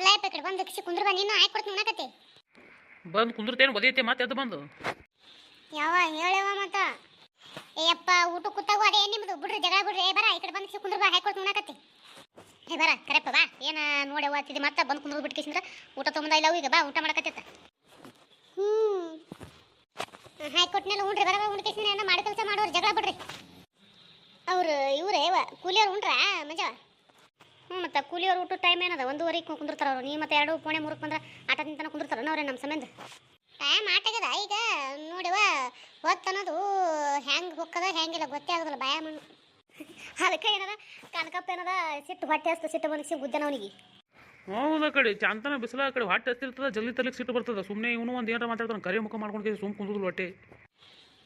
ಮಾಡ್ಲಾ ಈ ಕಡೆ. ಬಂದು ಕುಂದ್ರ ನೀನು ಹಾಕಿ ಕೊಡ್ತೀನಿ ಉಣಕತ್ತಿ. ಬಂದು ಕುಂದಿರ್ತೇನು ಒದೈತೆ ಮತ್ತೆ ಅದು ಬಂದು. ಯಾವ ಹೇಳವ ಮತ್ತ ಏಯಪ್ಪ ಊಟ ಕೂತಾಗು ಅದೇ ನಿಮ್ದು. ಬಿಡ್ರಿ ಜಗಳ ಬಿಡ್ರಿ. ಏ ಬರ ಈ ಕಡೆ ಬಂದು ಕುಂದ್ರ ಬಾ ಹಾಕಿ ಕೊಡ್ತೀನಿ ಉಣಕತ್ತಿ. ಏ ಬರ ಕರೆಪ್ಪ ಬಾ. ಏನ ನೋಡಿ ಓದ್ತಿದ್ದಿ ಮತ್ತೆ ಬಂದು ಕುಂದ್ರ ಬಿಟ್ಟು ಕಿಸಿಂದ್ರ ಊಟ ತೊಗೊಂಡ ಇಲ್ಲ ಈಗ. ಬಾ ಊಟ ಮಾಡಕತ್ತಿತ್ತ ಹ್ಞೂ ಹಾಕಿ ಕೊಟ್ಟಿನೆಲ್ಲ ಉಣ್ರಿ ಬರ ಉಂಡ್ ಕಿಸಿನ ಏನ ಮಾಡಿ ಕೆಲಸ ಮಾಡೋರು ಜಗಳ ಬಿಡ್ರಿ. ಅವ್ರು ಇವ್ರೇ ಕೂಲಿಯವ್ರು ಉಂಡ್ರಾ ಮಂಜ ಹ್ಞೂ ಮತ್ತು ಕೂಲಿಯವ್ರು ಊಟ ಟೈಮ್ ಏನದ? ಒಂದೂವರೆಗೆ ಕುಂದಿರ್ತಾರ ಅವರು. ನೀ ಮತ್ತೆ ಎರಡು ಪೋಣೆ ಮೂರಕ್ಕೆ ಬಂದ್ರೆ ಆಟ ತಿಂತಾನ ಕುಂದಿರ್ತಾರ ಅವ್ರೆ ನಮ್ಮ ಸಂಬಂಧ ಟೈಮ್ ಆಟಗದ ಈಗ. ನೋಡಿವ ಅನ್ನೋದು ಹೆಂಗೆ ಹೊಕ್ಕದ ಹೆಂಗಿಲ್ಲ ಗೊತ್ತೇ ಆಗೋದಿಲ್ಲ ಭಯ ಮಣ್ಣು. ಅದಕ್ಕೆ ಏನದ? ಕನಕಪ್ಪ ಏನದ? ಸಿಟ್ಟು ಹೊಟ್ಟೆ ಹಸ್ತು ಸಿಟ್ಟು ಮನಸ್ಸಿ ಗುದ್ದನ ಅವನಿಗೆ. ಹ್ಞೂ ಕಡೆ ಚಾಂತನ ಬಿಸಿಲ ಕಡೆ ಹೊಟ್ಟೆ ಹಸ್ತಿರ್ತದ ಜಲ್ದಿ ತಲೆಗೆ ಸಿಟ್ಟು ಬರ್ತದ. ಸುಮ್ಮನೆ ಇವನು ಒಂದು ಏನಾರ ಮಾತಾಡ್ತಾನೆ ಕರಿ ಮುಖ ಮಾಡ್ಕೊಂಡು ಸುಮ್ ಕುಂದಿದ್ರು ಹೊಟ್ಟೆ.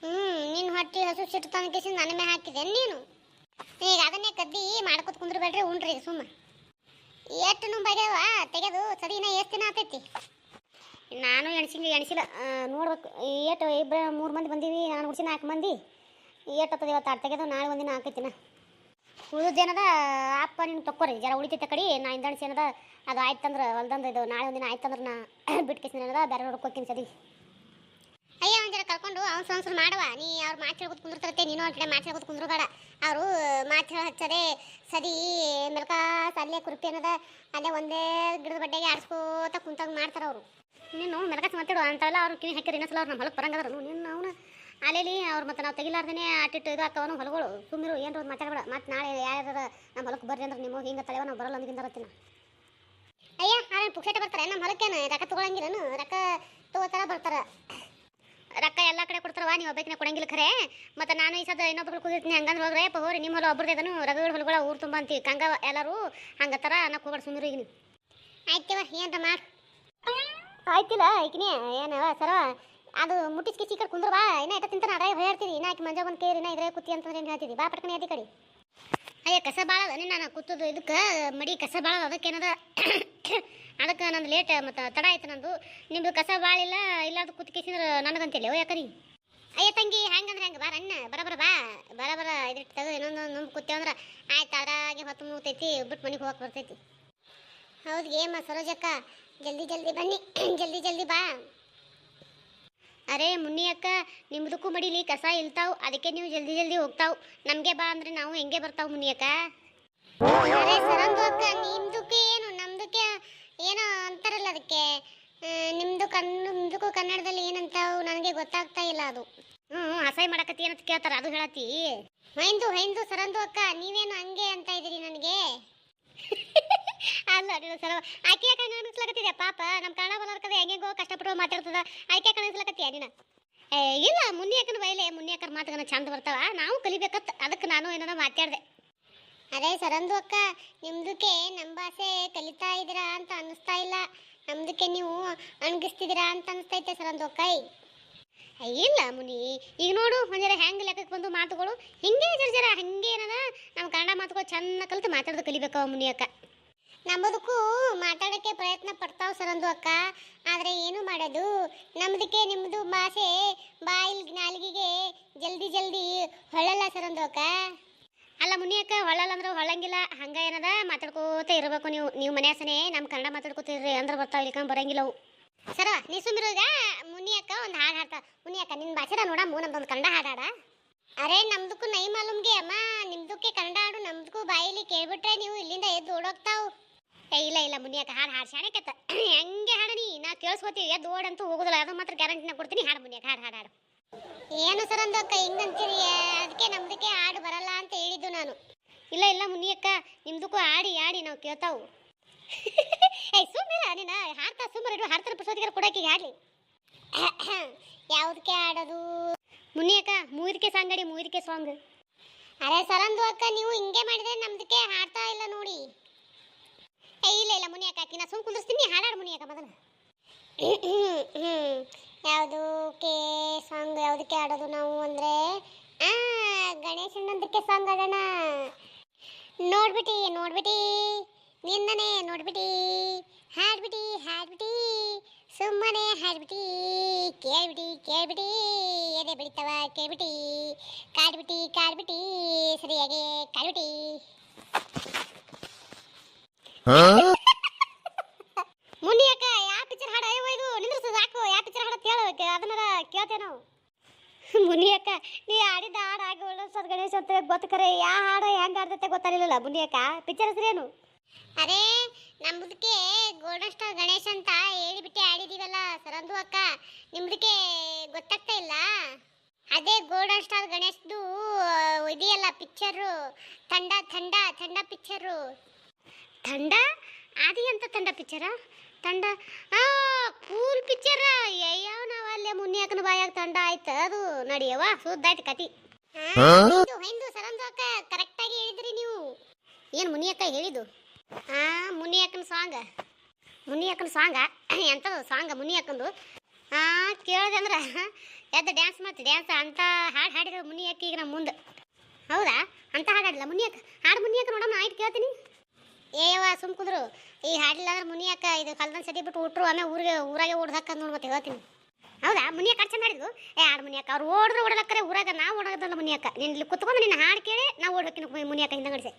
ಹ್ಞೂ ನಿನ್ನ ಹೊಟ್ಟೆ ಹಸು ಸಿಟ್ಟು ತನಕೇಸಿ ನನ್ನ ಮೇಲೆ ಹಾಕಿದೆ ನೀನು? ಈಗ ಅದನ್ನೇ ಕದ್ದಿ ಮಾಡ್ಕೊತ ಕುಂದ್ರಬೇಡ್ರಿ ಉಣ್ರಿ ಈಗ ಸುಮ್ಮ. ಎಷ್ಟು ನುಂಬಾಗ್ಯಾವ ತೆಗೆದು ಸದಿನ ಎಷ್ಟು ದಿನ ಆಗ್ತೈತಿ ನಾನು ಎಣ್ಸಿಲ್ಲ. ಎಣ್ಸಿಲ್ಲ ನೋಡ್ಬೇಕು. ಏಟು ಇಬ್ಬರು ಮೂರು ಮಂದಿ ಬಂದೀವಿ. ನಾನು ಹುಡ್ಸಿ ನಾಲ್ಕು ಮಂದಿ. ಏಟು ಇವತ್ತು ಆಟ ತೆಗೆದು ನಾಳೆ ಒಂದಿನ ಹಾಕೈತಿನ. ಉಳಿದೇನದ ಅಪ್ಪ ನಿನ್ನ ತಕ್ಕೋರಿ. ಜರ ಉಳಿತೈತೆ ಕಡಿ. ನಾ ಇಂದಣ್ಸಿ ಏನದ? ಅದು ಆಯ್ತಂದ್ರೆ ಹೊಲ್ದಂದ್ರೆ ಇದು ನಾಳೆ ಒಂದಿನ ಆಯ್ತಂದ್ರೆ ನಾ ಬಿಟ್ಕೇಸಿನ ಏನದ? ಬೇರೆ ನೋಡ್ಕೋತೀನಿ ಸರಿ ಅಯ್ಯ ಅವ್ನು ಸಂಸ್ರು ಮಾಡುವ. ನೀ ಅವ್ರು ಮಾತು ಹೇಳ್ಕೊತ ಕುಂದಿರ್ತಾರತ್ತೆ, ನೀನು ಅವ್ರ ಕಡೆ ಮಾತು ಹೇಳ್ಕೊತ ಕುಂದ್ರಬೇಡ. ಅವರು ಮಾತು ಹೇಳಿ ಹಚ್ಚದೆ, ಸದಿ ಮೆಲ್ಕ ಅಲ್ಲೇ ಕುರುಪಿ ಅನ್ನೋದ, ಅಲ್ಲೇ ಒಂದೇ ಗಿಡದ ಬಡ್ಡೆಗೆ ಆಡಿಸ್ಕೋತ ಕುಂತಾಗ ಮಾಡ್ತಾರೆ ಅವರು. ನೀನು ಮೆಲ್ಕಾಸ್ ಮಾತಾಡು ಅಂತೆಲ್ಲ ಅವ್ರು ಕಿವಿ ಹಾಕಿರಿ ಇನ್ನೊಂದ್ಸಲ ಅವ್ರು ನಮ್ಮ ಹೊಲಕ್ಕೆ ಬರಂಗದ್ರು ನಿನ್ನ ಅವನು ಅಲ್ಲೇಲಿ ಅವ್ರು ಮತ್ತೆ ನಾವು ತೆಗಿಲಾರ್ದೇ ಅಟ್ಟಿಟ್ಟು ಇದು ಹಾಕವನು ಹೊಲಗಳು. ಸುಮ್ಮಿರು ಏನು ಒಂದು ಮಾತಾಡಬೇಡ ಮತ್ತೆ ನಾಳೆ ಯಾರ್ಯಾರ ನಮ್ಮ ಹೊಲಕ್ಕೆ ಬರ್ರಿ ಅಂದ್ರೆ ನಿಮಗೆ ಹಿಂಗೆ ತಲೆವ ನಾವು ಬರಲ್ಲ ಅಂದ್ಕಿಂತ ರತ್ತಿನ ಅಯ್ಯ ಆರೇನು ಪುಕ್ಷೇಟ ಬರ್ತಾರೆ. ನಮ್ಮ ಹೊಲಕ್ಕೇನು ರೊಕ್ಕ ತೊಗೊಳಂಗಿಲ್ಲನು? ರೊಕ್ಕ ತಗೋತಾರ ಬರ್ತಾರ. ರೊಕ್ಕ ಎಲ್ಲ ಕಡೆ ಕೊಡ್ತಾರವ ನೀವು ಒಬ್ಬಕಿನ ಕೊಡಂಗಿಲ್ಲ ಖರೆ. ಮತ್ತು ನಾನು ಈ ಸದ ಇನ್ನೊಬ್ರು ಕುದಿರ್ತೀನಿ ಹಂಗಂದ್ರೆ ಹೋಗ್ರೆ ಪ ಹೋರಿ ನಿಮ್ಮ ಹೊಲ ಒಬ್ಬರದೇದನು ರಗಗಳ ಹೊಲಗಳ ಊರು ತುಂಬ ಅಂತೀವಿ ಕಂಗ ಎಲ್ಲರೂ ಹಂಗತ್ತಾರ ಅನ್ನಕ್ಕೆ ಹೋಗ್ಬೇಡ ಸುಮ್ಮನೆ ಈಗ ನೀವು ಆಯ್ತವ ಏನ್ರ ಮಾಡು. ಆಯ್ತಿಲ್ಲ ಈಕಿನಿ ಏನವ ಸರ ಅದು ಮುಟ್ಟಿಸ್ಕಿ ಕಿಸಿ ಕುಂದ್ರವಾ ಕುಂದ್ರ ಬಾ ಇನ್ನ ಇಟ್ಟ ತಿಂತಾನ ಅದೇ ಹೇಳ್ತೀರಿ ಇನ್ನ ಆಕಿ ಮಂಜ ಬಂದು ಕೇರಿ ಇನ್ನ ಇದ್ರೆ ಕುತ್ತಿ ಅಂತಂದ್ರೆ ಏನು ಹೇಳ್ತಿದ್ದಿ ಬಾ ಪಟ್ಕನೆ ಅದಿ ಕಡೆ. ಅಯ್ಯ ಕಸ ಭಾಳ ಅದ ನಾನು ಕೂತದು ಇದಕ್ಕೆ ಮಡಿ ಕಸ ಭಾಳ ಅದ ಅದಕ್ಕೇನದ ಅದಕ್ಕೆ ನಂದು ಲೇಟ್ ಮತ್ತು ತಡ ಆಯ್ತು ನಂದು ನಿಮ್ಮದು ಕಸ ಭಾಳ ಇಲ್ಲ ಇಲ್ಲ ಅದು ಕುತ್ಕಿಸಿದ್ರೆ ನನಗಂತಿಲ್ಲ ಓ ಯಾಕರಿ ಅಯ್ಯ ತಂಗಿ ಹೆಂಗಂದ್ರೆ ಹೆಂಗೆ, ಬಾರ ಅಣ್ಣ ಬರಬರ ಬಾ ಬರಬರ ಇದಿಟ್ಟು ತೆಗೆದು ಇನ್ನೊಂದು ನುಂಬ್ ಕೂತೇವಂದ್ರೆ ಆಯ್ತು ಅದ್ರಾಗೆ ಹೊತ್ತು ಮುಗ್ತೈತಿ, ಬಿಟ್ಟು ಮನೆಗೆ ಹೋಗಕ್ಕೆ ಬರ್ತೈತಿ. ಹೌದು ಏಮ್ಮ ಸರೋಜಕ್ಕ ಜಲ್ದಿ ಜಲ್ದಿ ಬನ್ನಿ, ಜಲ್ದಿ ಜಲ್ದಿ ಬಾ. ಅರೆ ಮುನ್ನಿ ಅಕ್ಕ ನಿಮ್ದಕ್ಕೂ ಮಡಿಲಿ ಕಸ ಇಲ್ತಾವ್, ಅದಕ್ಕೆ ನೀವು ಜಲ್ದಿ ಜಲ್ದಿ ಹೋಗ್ತಾವ್, ನಮಗೆ ಬಾ ಅಂದ್ರೆ ನಾವು ಹೆಂಗೆ ಬರ್ತಾವ್ ಮುನ್ನಿ ಅಕ್ಕ? ಕನ್ನಡದಲ್ಲಿ ಏನಂತಾವು ನನಗೆ ಗೊತ್ತಾಗ್ತಾ ಇಲ್ಲ ಅದು. ಹ್ಞೂ ಅಸಹ್ಯ ಮಾಡಕತ್ತಿ ಅಂತ ಕೇಳ್ತಾರ ಅದು ಹೇಳತ್ತಿ. ಹೈಂದು ಹೈಂದು ಸರಂದು ಅಕ್ಕ ನೀವೇನು ಹಂಗೆ ಅಂತ ಇದೀರಿ ನನಗೆ? ಅಲ್ಲ ಅಡಿಲ್ಲ ಸರ ಆಕೆ ಯಾಕೆ ಹಂಗೆ ಅನಿಸ್ಲಕತ್ತಿದೆ ಪಾಪ ನಮ್ಮ ಕನ್ನಡ ಬರೋರ್ಕದ ಹೆಂಗೆಂಗೋ ಕಷ್ಟಪಟ್ಟು ಮಾತಾಡ್ತದ ಆಕೆ ಯಾಕೆ ಅನಿಸ್ಲಕತ್ತೀಯ ನೀನು? ಏ ಇಲ್ಲ ಮುನ್ನಿಯಕ್ಕನ ಬೈಲೆ ಮುನ್ನಿಯಕ್ಕರ ಮಾತುಗನ ಚಂದ ಬರ್ತಾವ ನಾವು ಕಲಿಬೇಕತ್ತ ಅದಕ್ಕೆ ನಾನು ಏನೋ ಮಾತಾಡ್ದೆ. ಅದೇ ಸರಂದು ಅಕ್ಕ ನಿಮ್ದಕ್ಕೆ ನಮ್ಮ ಭಾಷೆ ಕಲಿತಾ ಇದ್ದೀರಾ ಅಂತ ಅನ್ನಿಸ್ತಾ ಇಲ್ಲ. ನಮ್ದಕ್ಕೆ ನೀವು ಅಣಗಿಸ್ತಿದ್ದೀರಾ ಅಂತ ಅನಿಸ್ತೈತೆ ಸರಂದು ಕೈ. ಇಲ್ಲ ಮುನಿ. ಈಗ ನೋಡು ಒಂದರ ಹೆಂಗ್ ಲೆಕ್ಕಕ್ಕೆ ಬಂದು ಮಾತುಗಳು. ಹಿಂಗೆ ಜರ ಜರ ಹಂಗೆ ಏನದ? ನಮ್ಮ ಕನ್ನಡ ಮಾತುಗಳು ಚೆನ್ನ ಕಲಿತು ಮಾತಾಡೋದು ಕಲಿಬೇಕು ಮುನಿ ಅಕ್ಕ. ನಮ್ಮದಕ್ಕೂ ಮಾತಾಡೋಕ್ಕೆ ಪ್ರಯತ್ನ ಪಡ್ತಾವ್ ಸರಂದು ಅಕ್ಕ. ಆದರೆ ಏನು ಮಾಡೋದು? ನಮ್ಮದಕ್ಕೆ ನಿಮ್ಮದು ಭಾಷೆ ಬಾಯಿಲ್ ನಾಲಿಗೆಗೆ ಜಲ್ದಿ ಜಲ್ದಿ ಹೊಳ್ಳಲ್ಲ ಸರಂದು ಅಕ್ಕ. ಅಲ್ಲ ಮುನಿಯಕ್ಕ ಹೊಳ್ಳಲ್ಲ ಅಂದ್ರೆ ಹೊಳ್ಳಂಗಿಲ್ಲ. ಹಂಗ ಏನದ? ಮಾತಾಡ್ಕೋತ ಇರಬೇಕು ನೀವು. ನೀವು ಮನ್ಯಾಸನೆ ನಮ್ಮ ಕನ್ನಡ ಮಾತಾಡ್ಕೋತಿರ್ರಿ ಅಂದ್ರೆ ಬರ್ತಾವ ಇಲ್ಲಿಕಂಡ್ ಬರಂಗಿಲ್ಲವು ಸರ ನೀ ಸುಮಿರುಗ ಮುನಿಯಕ್ಕ ಒಂದು ಹಾಡು ಹಾಡ್ತಾ ಮುನಿ ಅಕ್ಕ ನಿನ್ನ ಭಾಷೆದ ಮೂ ನಮ್ದೊಂದು ಕನ್ನಡ ಹಾಡಾಡ ಹಾಡ. ಅರೆ, ನಮ್ದಕ್ಕೂ ನೈ ಮಾಲೂಮ್ಗೆ ಅಮ್ಮ. ನಿಮ್ದಕ್ಕೆ ಕನ್ನಡ ಹಾಡು, ನಮ್ದಕ್ಕೂ ಬಾಯಿಲಿ ಕೇಳ್ಬಿಟ್ರೆ ನೀವು ಇಲ್ಲಿಂದ ಎದ್ದು ಓಡೋಗ್ತಾವು. ಏ, ಇಲ್ಲ ಇಲ್ಲ ಮುನಿಯಕ್ಕ ಹಾಡು ಹಾಡು ಶಾಣೆಕತ್ತ ಹೆಂಗೆ ಹಾಡು ನೀ? ನಾ ಕೇಳಿಸ್ಕೋತೀವಿ. ಎದ್ದು ಓಡಂತೂ ಹೋಗೋದಿಲ್ಲ. ಅದು ಮಾತ್ರ ಗ್ಯಾರಂಟಿನ ಕೊಡ್ತೀನಿ. ಹಾಡು ಮುನಿಯಕ್ಕ ಹಾಡು ಹಾಡು ಹಾಡು. ಏನು ಸರ್ ಅಕ್ಕ ಹಿಂಗಂತೀರಿ ಅದಕ್ಕೆ ನಮ್ದಕ್ಕೆ ಹಾಡು ಬರಲ್ಲ ಅಂತ ಹೇಳಿದ್ದು ನಾನು. ಇಲ್ಲ ಇಲ್ಲ ಮುನಿಯಕ್ಕ ನಿಮ್ದಕ್ಕೂ ಆಡಿ ಆಡಿ ನಾವು ಕೇಳ್ತಾವು. ಏಯ್ ಸುಮ್ಮನೆ ನೀನು ಹಾಡ್ತಾ ಸುಮ್ಮನೆ ಇಡು ಹಾಡ್ತಾರೆ ಪ್ರಸೋದಿಗಾರ ಕೊಡಕ್ಕೆ ಹಾಡ್ಲಿ. ಯಾವುದಕ್ಕೆ ಆಡೋದು ಮುನಿಯಕ್ಕ ಮೂರಿಕೆ ಸಾಂಗಡಿ ಮೂರಿಕೆ ಸಾಂಗ್. ಅರೆ ಸರಂದು ಅಕ್ಕ, ನೀವು ಹಿಂಗೆ ಮಾಡಿದ್ರೆ ನಮ್ದಕ್ಕೆ ಹಾಡ್ತಾ ಇಲ್ಲ ನೋಡಿ. ಏ ಇಲ್ಲ ಇಲ್ಲ ಮುನಿಯಕ್ಕ ಅಕ್ಕಿ ನಾ ಸುಮ್ ಕುಂದಿರ್ಸ್ತೀನಿ ಹಾಡಾಡು ಮುನಿಯಕ್ಕ ಮೊದಲು ಯಾವುದಕ್ಕೆ ಸಾಂಗ್, ಯಾವುದಕ್ಕೆ ಆಡೋದು ನಾವು ಅಂದರೆ, ಆ ಗಣೇಶಣ್ಣಂದಕ್ಕೆ ಸಾಂಗ್ ಆಡೋಣ ನೋಡ್ಬಿಟ್ಟಿ ನೋಡ್ಬಿಟ್ಟಿ ನಿನ್ನನೆ ನೋಡ್ಬಿಟ್ಟಿ ಹಾಡ್ಬಿಟ್ಟಿ ಹಾಡ್ಬಿಟ್ಟಿ ಸುಮ್ಮನೆ ಹಾಡ್ಬಿಟ್ಟಿ ಕೇಳ್ಬಿಟ್ಟಿ ಕೇಳ್ಬಿಟ್ಟಿ ಎದೆ ಬೆಳಿತವ ಕೇಳ್ಬಿಟ್ಟಿ ಕಾಡ್ಬಿಟ್ಟಿ ಕಾಡ್ಬಿಟ್ಟಿ ಸರಿಯಾಗಿ ಕಾಡ್ಬಿಟ್ಟಿ ಮುನಿ ಅಕ್ಕ ಯಾವ ಪಿಕ್ಚರ್ ಹಾಡ? ಅಯ್ಯೋ ಇದು ನಿಂದ್ರಸ ಸಾಕು ಯಾವ ಪಿಕ್ಚರ್ ಹಾಡ ಕೇಳು ಅದನ್ನ ಕೇಳ್ತೇವೆ ನಾವು. ಮುನಿ ಅಕ್ಕ ನೀ ಆಡಿದ ಹಾಡು ಆಗಿ ಒಳ್ಳೊಂದ್ಸತ್ ಗಣೇಶ ಅಂತ ಗೊತ್ತಕರೆ ಯಾವ ಹಾಡು ಹೆಂಗೆ ಆಡ್ದತ್ತೆ ಗೊತ್ತಾಗಲಿಲ್ಲ ಮುನಿ ಅಕ್ಕ ಪಿಕ್ಚರ್ ಹೆಸರೇನು ಅರೇ ನಮ್ಮದಕ್ಕೆ ಗೋಲ್ಡನ್ ಸ್ಟಾರ್ ಗಣೇಶ್ ಅಂತ ಹೇಳಿಬಿಟ್ಟು ಆಡಿದೀವಲ್ಲ ಸರಂದು ಅಕ್ಕ. ನಿಮ್ದಕ್ಕೆ ಗೊತ್ತಾಗ್ತಾ ಇಲ್ಲ? ಅದೇ ಗೋಲ್ಡನ್ ಸ್ಟಾರ್ ಗಣೇಶ್ದು ಇದೆಯಲ್ಲ ಪಿಕ್ಚರು ಥಂಡ ಥಂಡ ಥಂಡ ಪಿಕ್ಚರು ಥಂಡ ಆದಿ ಅಂತ ತಂಡ ಪಿಕ್ಚರಾ ತಂಡ. ಆ ಕೂಲ್ ಪಿಕ್ಚರ ಅಯ್ಯೋ ನಾವು ಅಲ್ಲೇ ಮುನ್ಯಾಕನ ಬಾಯಾಗ ತಂಡ ಆಯ್ತು. ಅದು ನಡಿಯವ ಸುದ್ದಾಯ್ತು ಕತಿ ಹಿಂದು ಸರಂದು ಅಕ್ಕ ಕರೆಕ್ಟಾಗಿ ಹೇಳಿದ್ರಿ ನೀವು. ಏನು ಮುನಿಯಕ್ಕ ಹೇಳಿದ್ದು? ಆ ಮುನಿಯಕ್ಕನ ಸಾಂಗ್. ಮುನಿಯಕ್ಕನ ಸಾಂಗ? ಎಂಥದ್ದು ಸಾಂಗ ಮುನಿಯಕ್ಕಂದು? ಆ ಕೇಳಿದೆ ಅಂದ್ರೆ ಎದ್ದು ಡ್ಯಾನ್ಸ್ ಮಾಡ್ತಿ ಡ್ಯಾನ್ಸ್ ಅಂತ ಹಾಡು ಹಾಡಿದ್ರೆ ಮುನಿಯಕ್ಕ ಈಗ ನಮ್ಮ ಮುಂದೆ. ಹೌದಾ? ಅಂತ ಹಾಡು ಹಾಡಲ್ಲ ಮುನಿಯಕ್ಕ. ಹಾಡು ಮುನಿಯಕ್ಕ ನೋಡೋಣ ಆಯ್ತು ಕೇಳ್ತೀನಿ. ಏಯವ್ವ ಸುಮ್ ಕುಂದ್ರು. ಈ ಹಾಡಿಲ್ಲ ಅಂದ್ರೆ ಮುನಿಯಕ್ಕ ಇದು ಕಲ್ದನ್ ಸತಿ ಬಿಟ್ಟು ಉಟ್ರು ಆಮೇಲೆ ಊರಿಗೆ, ಊರಾಗೆ ಓಡ್ದಕ್ಕ ನೋಡಿ ಮತ್ತೆ ಹೇಳ್ತೀನಿ. ಹೌದಾ? ಮುನಿಯಕ್ಕ ಅಕ್ಕ ಚಂದ ಏ ಹಾಡು ಮುನಿಯಕ್ಕ ಅವ್ರು ಓಡಿದ್ರು ಓಡಲಕ್ಕರೆ ಊರಾಗ ನಾವು ಓಡೋದಲ್ಲ ಮುನಿಯಕ್ಕ ನಿನ್ನ ಕುತ್ಕೊಂಡು ನಿನ್ನ ಹಾಡು ಕೇಳಿ ನಾವು ಓಡ್ಬೇಕು ಮುನಿಯಕ್ಕ ಹಿಂದೆ